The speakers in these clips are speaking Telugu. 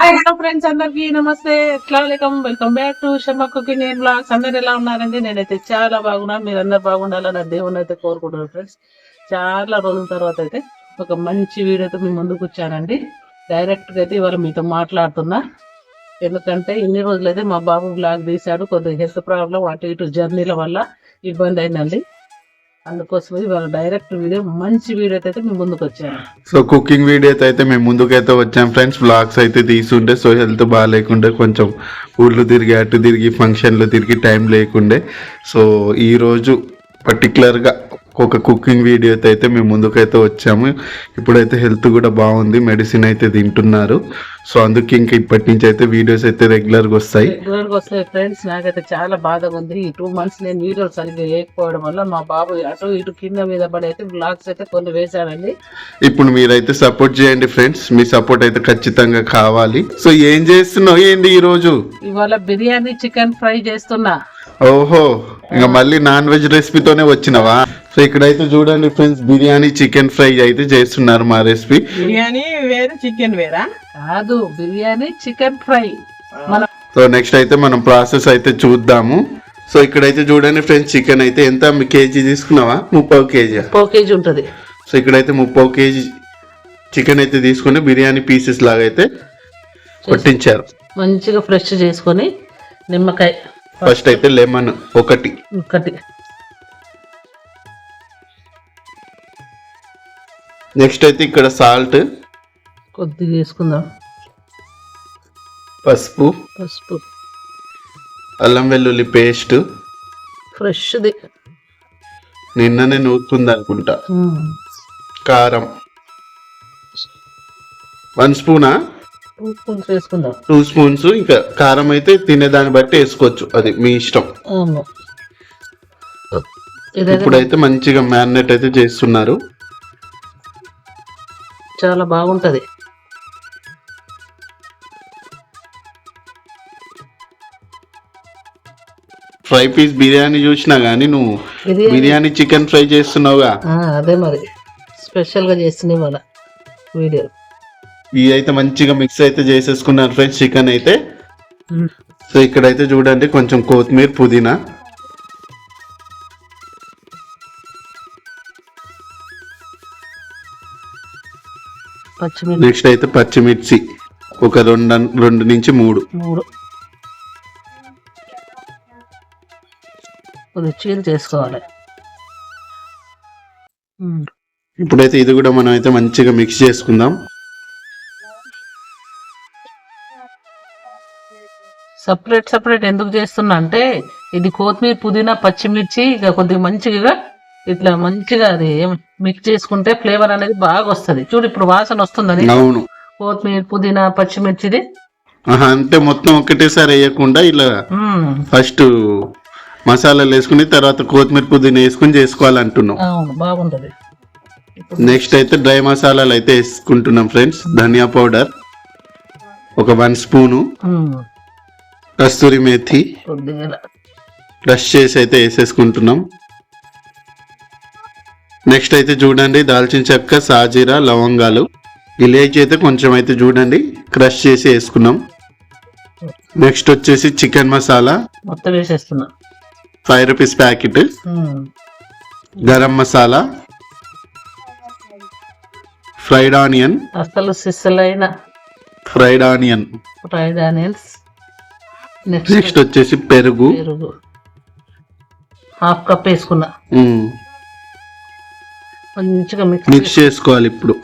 హాయ్ హలో ఫ్రెండ్స్ అందరికి నమస్తే. అస్సలం welcome back to Shamma cooking నేను బ్లాగ్స్ అందరు ఎలా ఉన్నారండి? నేనైతే చాలా బాగున్నాను. మీరు అందరు బాగుండాలని దేవుని అయితే కోరుకుంటున్నాను ఫ్రెండ్స్ చాలా రోజుల తర్వాత అయితే ఒక మంచి వీడియోతో మీ ముందుకు వచ్చానండి. డైరెక్ట్గా అయితే ఇవాళ మీతో మాట్లాడుతున్నా. ఎందుకంటే ఇన్ని రోజులైతే మా బాబు బ్లాగ్ తీశాడు. కొద్దిగా హెల్త్ ప్రాబ్లం అటు ఇటు జర్నీల వల్ల ఇబ్బంది అయిందండి. అందుకోసం ఇవాళ డైరెక్ట్ వీడియో మంచి వీడియో అయితే మేము ముందుకు వచ్చాము. సో కుకింగ్ వీడియో అయితే మేము ముందుకైతే వచ్చాం ఫ్రెండ్స్. బ్లాగ్స్ అయితే తీసుంటే సో హెల్త్ బాగాలేకుండే కొంచెం ఊళ్ళు తిరిగి అటు తిరిగి ఫంక్షన్లు తిరిగి టైం లేకుండే. సో ఈరోజు పర్టికులర్గా ఒక కుకింగ్ వీడియో అయితే మేము ముందుకైతే వచ్చాము. ఇప్పుడైతే హెల్త్ కూడా బాగుంది. మెడిసిన్ అయితే తింటున్నారు. సో అందుకే ఇంకా ఇప్పటి నుంచి అయితే వీడియోస్ అయితే రెగ్యులర్గా వస్తాయి. రెగ్యులర్గా వస్తాయి ఫ్రెండ్స్ నాకైతే చాలా బాధగా ఉంది. ఈ టూ మంత్స్ నేను వీడియోలు సరిగ్గా వేయకపోవడం వల్ల మా బాబు అటు ఇటు కింద మీద పడి అయితే బ్లాగ్స్ అయితే కొన్ని వేశాడండి. ఇప్పుడు మీరైతే సపోర్ట్ చేయండి ఫ్రెండ్స్ మీ సపోర్ట్ అయితే ఖచ్చితంగా కావాలి. సో ఏం చేస్తున్నావు ఏంది ఈరోజు? ఇవాళ బిర్యానీ చికెన్ ఫ్రై చేస్తున్నా. ఓహో ఇంకా మళ్ళీ నాన్ వెజ్ రెసిపీతోనే వచ్చినవా? సో ఇక్కడైతే చూడండి ఫ్రెండ్స్ బిర్యానీ చికెన్ ఫ్రై అయితే చేస్తున్నారు మా రెసిపీ. బిర్యానీ వేరు చికెన్ వేరా? కాదు biryani chicken fry. So next అయితే మనం ప్రాసెస్ అయితే చూద్దాము. సో ఇక్కడైతే చూడండి ఫ్రెండ్స్ చికెన్ అయితే ఎంత కేజీ తీసుకున్నావా? ముప్పై కేజీ పావు కేజీ ఉంటుంది. సో ఇక్కడైతే ముప్పై కేజీ చికెన్ అయితే తీసుకొని బిర్యానీ పీసెస్ లాగా అయితే కొట్టించారు మంచిగా ఫ్రెష్ చేసుకొని నిమ్మకాయ ఫస్ట్ అయితే లెమన్ ఒకటి. ఒకటి. నెక్స్ట్ అయితే ఇక్కడ సాల్ట్ కొద్దిగా వేసుకుందాం. పసుపు పసుపు. అల్లం వెల్లుల్లి పేస్ట్. ఫ్రెష్ది. నిన్ననే నూరుకుంది అనుకుంటా. కారం. వన్ స్పూనా? టూ స్పూన్స్ వేసుకుందాం. Two spoons. ఇంకా కారం అయితే తినేదాన్ని బట్టి వేసుకోవచ్చు. అది మీ ఇష్టం. ఇప్పుడైతే మంచిగా మ్యారినేట్ అయితే చేస్తున్నారు. చాలా బాగుంటది. ఫ్రై పీస్ బిర్యానీ చూసినా గానీ నువ్వు బిర్యానీ. Chicken fry చేస్తున్నావుగా? అదే మరి. స్పెషల్గా చేస్తుంది ఇవాళ వీడియో. ఇవి అయితే మంచిగా మిక్స్ అయితే చేసేసుకున్నారు ఫ్రెండ్స్ చికెన్ అయితే. సో ఇక్కడైతే చూడండి కొంచెం కొత్తిమీర పుదీనా. పచ్చిమిర్చి. నెక్స్ట్ అయితే పచ్చిమిర్చి. ఒక రెండు రెండు నుంచి మూడు. మూడు. కొద్దిగా చీల్ చేసుకోవాలి. ఇప్పుడైతే ఇది కూడా మనం అయితే మంచిగా మిక్స్ చేసుకుందాం. సపరేట్ సపరేట్ ఎందుకు చేస్తున్నా అంటే ఇది కొత్తిమీర పుదీనా పచ్చిమిర్చి ఇక కొద్దిగా మంచిగా ఇట్లా మంచిగా అది మిక్స్ చేసుకుంటే ఫ్లేవర్ అనేది బాగా వస్తది. చూడు ఇప్పుడు వాసన వస్తుందని. అవును. కొత్తిమీర పుదీనా పచ్చిమిర్చిది. అంటే మొత్తం ఒకటేసారి వేయకుండా ఇలా ఫస్ట్ మసాలాలు వేసుకుని తర్వాత కొత్తిమీర పుదీనా వేసుకుని చేసుకోవాలంటున్నాం అవును బాగుంటది. నెక్స్ట్ అయితే డ్రై మసాలాలు అయితే వేసుకుంటున్నాం ఫ్రెండ్స్ ధనియా పౌడర్ ఒక వన్ స్పూను. కస్తూరి మేథి. క్రష్ చేసి అయితే వేసేసుకుంటున్నాం. నెక్స్ట్ అయితే చూడండి దాల్చిన చెక్క సాజీరా లవంగాలు. ఇలాచి అయితే కొంచెం అయితే చూడండి క్రష్ చేసి వేసుకున్నాం. నెక్స్ట్ వచ్చేసి చికెన్ మసాలా. మొత్తం వేసేస్తున్నా. Five rupees packet. Garam masala. Fried onion. అసలు సిస్సలైన fried onion. Fried onions. Next వచ్చేసి పెరుగు. పెరుగు. హాఫ్ కప్ వేసుకున్నా. మంచిగా మిక్స్ మిక్స్ చేసుకోవాలి ఇప్పుడు.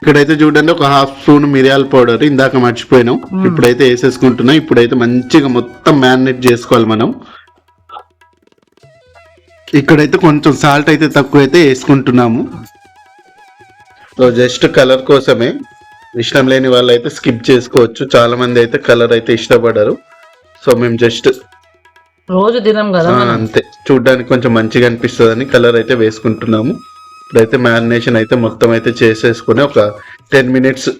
ఇక్కడైతే చూడండి ఒక హాఫ్ స్పూన్ మిరియాల పౌడర్ ఇందాక మర్చిపోయినాం. ఇప్పుడైతే వేసేసుకుంటున్నాం. ఇప్పుడైతే మంచిగా మొత్తం మ్యారినేట్ చేసుకోవాలి మనం. ఇక్కడైతే కొంచెం సాల్ట్ అయితే తక్కువ అయితే వేసుకుంటున్నాము. సో జస్ట్ కలర్ కోసమే. ఇష్టం లేని వాళ్ళు అయితే స్కిప్ చేసుకోవచ్చు. చాలా మంది అయితే కలర్ అయితే ఇష్టపడరు. సో మేము జస్ట్ రోజు తినం కదా అంతే. చూడ్డానికి కొంచెం మంచిగా అనిపిస్తుందని కలర్ అయితే వేసుకుంటున్నాము. ఇప్పుడైతే మ్యారినేషన్ అయితే మొత్తం అయితే చేసేసుకుని ఒక టెన్ మినిట్స్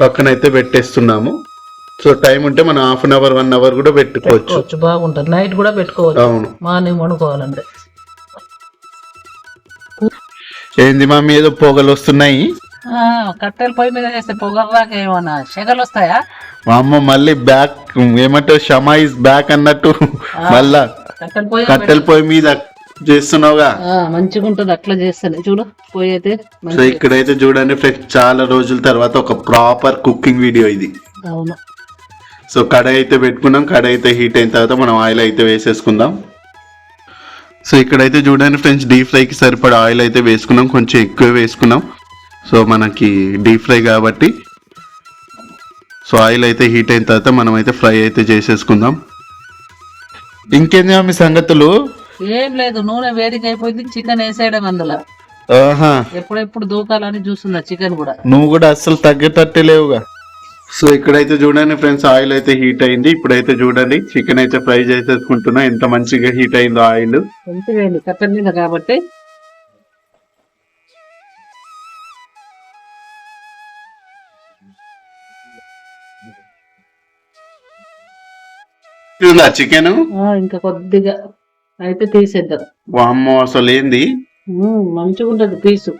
పక్కన అయితే పెట్టేస్తున్నాము. సో టైం ఉంటే మనం half an hour one hour కూడా పెట్టుకోవచ్చు. బాగుంటది. నైట్ కూడా పెట్టుకోవచ్చు. అవును. మార్నింగ్ వండుకోవాలంటే. ఏంది మమ్మీ ఏదో పొగలు వస్తున్నాయి? కట్టెల పొయ్యి మీద చేస్తే పొగర్రాక ఏమన్నా సెగలు వస్తాయా మా అమ్మ మళ్ళీ బ్యాక్ ఏమంటావు షమా ఇస్ బ్యాక్ అన్నట్టు మళ్ళా కట్టెల పొయ్యి మీద చేస్తున్నావుగా? మంచిగా ఉంటుంది అట్లా చేస్తాను. చూడు పొయ్యి అయితే సో ఇక్కడైతే చూడండి ఫ్రెండ్స్ చాలా రోజుల తర్వాత ఒక ప్రాపర్ కుకింగ్ వీడియో ఇది. అవును. సో కడాయి అయితే పెట్టుకున్నాం కడాయి అయితే హీట్ అయిన తర్వాత మనం ఆయిల్ అయితే వేసేసుకుందాం. సో ఇక్కడైతే చూడండి ఫ్రెండ్స్ డీప్ ఫ్రైకి సరిపడా ఆయిల్ అయితే వేసుకున్నాం కొంచెం ఎక్కువ వేసుకున్నాం. సో మనకి డీప్ ఫ్రై కాబట్టి సో ఆయిల్ అయితే హీట్ అయిన తర్వాత మనం అయితే ఫ్రై అయితే చేసేసుకుందాం. ఇంకేంది మీ సంగతులు? ఏం లేదు నూనె వేడికి అయిపోయింది చికెన్ వేసేయడం అందులో. ఆహా. ఎప్పుడెప్పుడు దూకాలని చూస్తున్నా చికెన్ కూడా. నువ్వు కూడా అస్సలు తగ్గేటట్టే లేవుగా. సో ఇక్కడైతే చూడండి ఫ్రెండ్స్ ఆయిల్ అయితే హీట్ అయింది. ఇప్పుడైతే చూడండి చికెన్ అయితే ఫ్రై చేసేసుకుంటున్నా. ఎంత మంచిగా హీట్ అయిందో ఆయిల్. కాబట్టి. ఉందా చికెన్? ఇంకా కొద్దిగా. అయితే తీసేద్దాం. వామ్మో అసలు ఏంది? మంచిగా ఉంటది పీసు.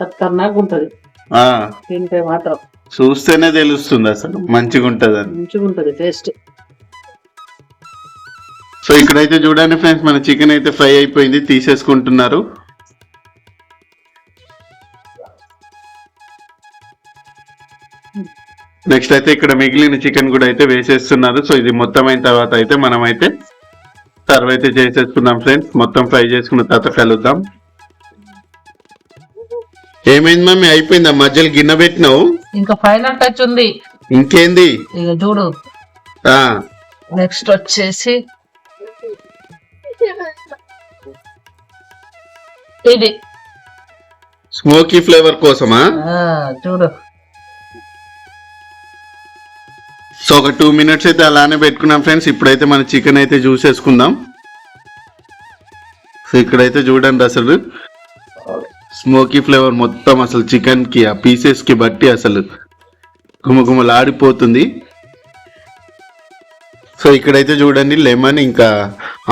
ఖతర్నాక్ ఉంటది ఆ. తింటే మాత్రం. చూస్తేనే తెలుస్తుంది అసలు. మంచిగా ఉంటది మంచిగా ఉంటది టేస్ట్. సో ఇక్కడైతే చూడండి ఫ్రెండ్స్ మన చికెన్ అయితే ఫ్రై అయిపోయింది తీసేసుకుంటున్నారు. నెక్స్ట్ అయితే ఇక్కడ మిగిలిన చికెన్ కూడా అయితే వేసేస్తున్నారు. సో ఇది మొత్తం అయిన తర్వాత అయితే మనం అయితే సర్వ్ అయితే చేసేసుకుందాం ఫ్రెండ్స్. మొత్తం ఫ్రై చేసుకున్న తర్వాత కలుద్దాం. ఏమైంది మమ్మీ? అయిపోయిందా? మధ్యలో గిన్నె పెట్టినావు? ఇంకా ఫైనల్ టచ్ ఉంది. ఇంకేంది? ఇక చూడు. ఆ. నెక్స్ట్ వచ్చేసి ఇది. స్మోకీ ఫ్లేవర్ కోసమా? ఆ, చూడు. సో ఒక టూ మినిట్స్ అయితే అలానే పెట్టుకున్నాం ఫ్రెండ్స్. ఇప్పుడైతే మన చికెన్ అయితే చూసేసుకుందాం సో ఇక్కడైతే చూడండి అసలు. స్మోకీ ఫ్లేవర్ మొత్తం అసలు చికెన్కి ఆ పీసెస్కి బట్టి అసలు గుమగుమలాడిపోతుంది సో ఇక్కడైతే చూడండి లెమన్ ఇంకా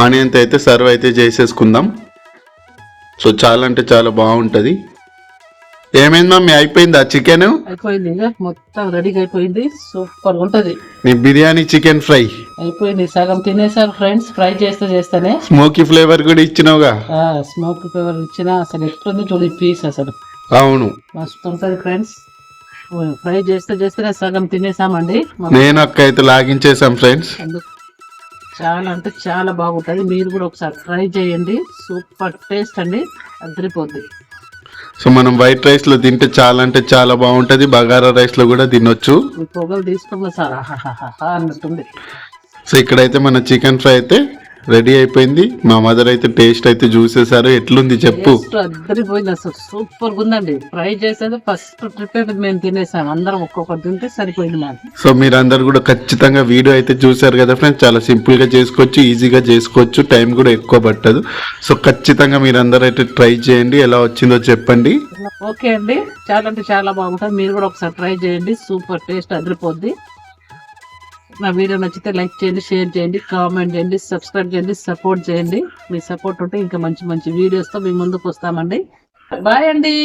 ఆనియన్తో అయితే సర్వ్ అయితే చేసేసుకుందాం. సో చాలా అంటే చాలా బాగుంటుంది. ఏమైంది మమ్మీ అయిపోయిందా చికెన్? అయిపోయింది. ఇక మొత్తం రెడీగా అయిపోయింది. సూపర్ ఉంటది. నీ బిర్యానీ చికెన్ ఫ్రై? అయిపోయింది. సగం తినేసారు ఫ్రెండ్స్ ఫ్రై చేస్తే చేస్తేనే. స్మోకీ ఫ్లేవర్ కూడా ఇచ్చినావుగా? స్మోక్ పేపర్ ఇచ్చిన. అసలు ఎట్లుంది చూడు పీస్ అసలు. అవును. మస్తు ఉంటది ఫ్రెండ్స్ ఫ్రై చేస్తే చేస్తేనే సగం తినేసామండి. నేను అక్క అయితే లాగించేసాం ఫ్రెండ్స్ చాలా అంటే చాలా బాగుంటది. మీరు కూడా ఒకసారి ట్రై చేయండి. సూపర్ టేస్ట్ అండి. అదిరిపోద్ది. సో మనం వైట్ రైస్లో తింటే చాలా అంటే చాలా బాగుంటది బగారా రైస్లో కూడా తినొచ్చు. సో ఇక్కడైతే మన చికెన్ ఫ్రై అయితే రెడీ అయిపోయింది. మా మదర్ అయితే టేస్ట్ అయితే చూసేసారు. ఎట్లుంది చెప్పు. అద్దరిపోయింది అసలు. సూపర్ ఉందండి. ఫ్రై చేసేది ఫస్ట్ ట్రిప్ మేము తినేసాం. అందరం ఒక్కొక్కటి తింటే సరిపోయింది మాకు. సో మీరందరు కూడా ఖచ్చితంగా వీడియో అయితే చూసారు కదా ఫ్రెండ్స్ చాలా సింపుల్గా చేసుకోవచ్చు ఈజీగా చేసుకోవచ్చు. టైం కూడా ఎక్కువ పట్టదు. సో ఖచ్చితంగా మీరందరూ అయితే ట్రై చేయండి. ఎలా వచ్చిందో చెప్పండి. ఓకే అండి. చాలా అంటే చాలా బాగుంటుంది. మీరు కూడా ఒకసారి ట్రై చేయండి. సూపర్ టేస్ట్ అదిరిపోద్ది నా వీడియో నచ్చితే లైక్ చేయండి షేర్ చేయండి కామెంట్ చేయండి సబ్స్క్రైబ్ చేయండి సపోర్ట్ చేయండి. మీ సపోర్ట్ ఉంటే ఇంకా మంచి మంచి వీడియోస్తో మీ ముందుకు వస్తామండి. బాయ్ అండి.